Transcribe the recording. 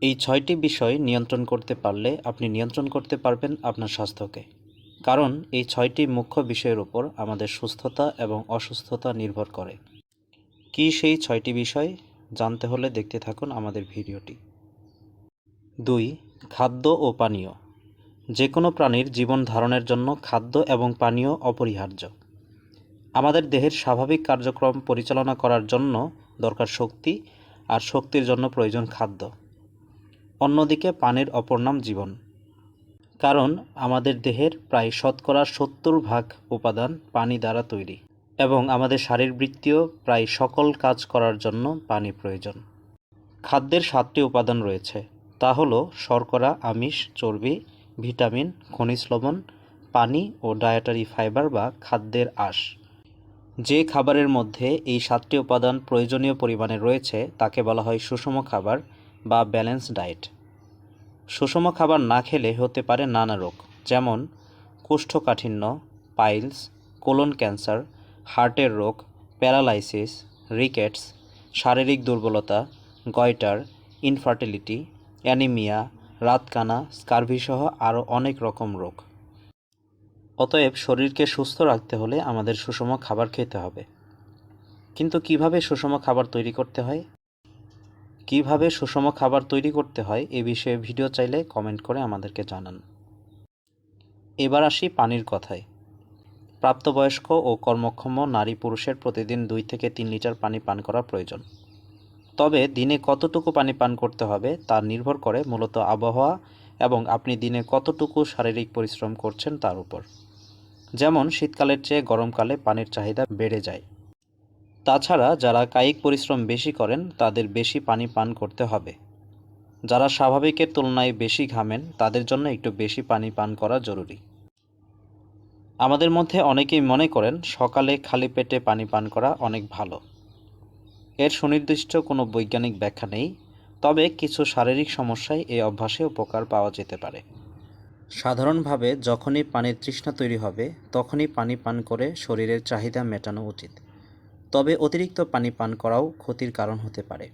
এই ছয়টি বিষয় নিয়ন্ত্রণ করতে পারলে আপনি নিয়ন্ত্রণ করতে পারবেন আপনার স্বাস্থ্যকে। কারণ এই ছয়টি মুখ্য বিষয়ের উপর আমাদের সুস্থতা এবং অসুস্থতা নির্ভর করে। কী সেই ছয়টি বিষয়? জানতে হলে দেখতে থাকুন আমাদের ভিডিওটি। দুই, খাদ্য ও পানীয়। যে কোনো প্রাণীর জীবন ধারণের জন্য খাদ্য এবং পানীয় অপরিহার্য। আমাদের দেহের স্বাভাবিক কার্যক্রম পরিচালনা করার জন্য দরকার শক্তি, আর শক্তির জন্য প্রয়োজন খাদ্য। অন্যদিকে পানির অপর নাম জীবন। কারণ আমাদের দেহের প্রায় শতকরা সত্তর ভাগ উপাদান পানি দ্বারা তৈরি এবং আমাদের শারীরবৃত্তীয় প্রায় সকল কাজ করার জন্য পানি প্রয়োজন। খাদ্যের সাতটি উপাদান রয়েছে। তা হলো শর্করা, আমিষ, চর্বি, ভিটামিন, খনিজ লবণ, পানি ও ডায়েটারি ফাইবার বা খাদ্যের আঁশ। যে খাবারের মধ্যে এই সাতটি উপাদান প্রয়োজনীয় পরিমাণে রয়েছে তাকে বলা হয় সুষম খাবার বা ব্যালেন্স ডায়েট। সুষম খাবার না খেলে হতে পারে নানা রোগ, যেমন কোষ্ঠকাঠিন্য, পাইলস, কোলন ক্যান্সার, হার্টের রোগ, প্যারালাইসিস, রিকেটস, শারীরিক দুর্বলতা, গয়টার, ইনফার্টিলিটি, অ্যানিমিয়া, রাতকানা স্কার্ভি সহ আরও অনেক রকম রোগ। অতএব শরীরকে সুস্থ রাখতে হলে আমাদের সুষম খাবার খেতে হবে। কিন্তু কীভাবে সুষম খাবার তৈরি করতে হয়? কীভাবে সুষম খাবার তৈরি করতে হয় এ বিষয়ে ভিডিও চাইলে কমেন্ট করে আমাদেরকে জানান। এবার আসি পানির কথায়। প্রাপ্তবয়স্ক ও কর্মক্ষম নারী পুরুষের প্রতিদিন দুই থেকে তিন লিটার পানি পান করা প্রয়োজন। তবে দিনে কতটুকু পানি পান করতে হবে তা নির্ভর করে মূলত আবহাওয়া এবং আপনি দিনে কতটুকু শারীরিক পরিশ্রম করছেন তার উপর। যেমন শীতকালের চেয়ে গরমকালে পানির চাহিদা বেড়ে যায়। তাছাড়া যারা কায়িক পরিশ্রম বেশি করেন, তাদের বেশি পানি পান করতে হবে। যারা স্বাভাবিকের তুলনায় বেশি ঘামেন, তাদের জন্য একটু বেশি পানি পান করা জরুরি। আমাদের মধ্যে অনেকেই মনে করেন, সকালে খালি পেটে পানি পান করা অনেক ভালো। এর সুনির্দিষ্ট কোনো বৈজ্ঞানিক ব্যাখ্যা নেই, তবে কিছু শারীরিক সমস্যায় এই অভ্যাসে উপকার পাওয়া যেতে পারে। সাধারণভাবে যখনই পানির তৃষ্ণা তৈরি হবে, তখনই পানি পান করে শরীরের চাহিদা মেটানো উচিত। তবে অতিরিক্ত পানি পান করাও ক্ষতির কারণ হতে পারে।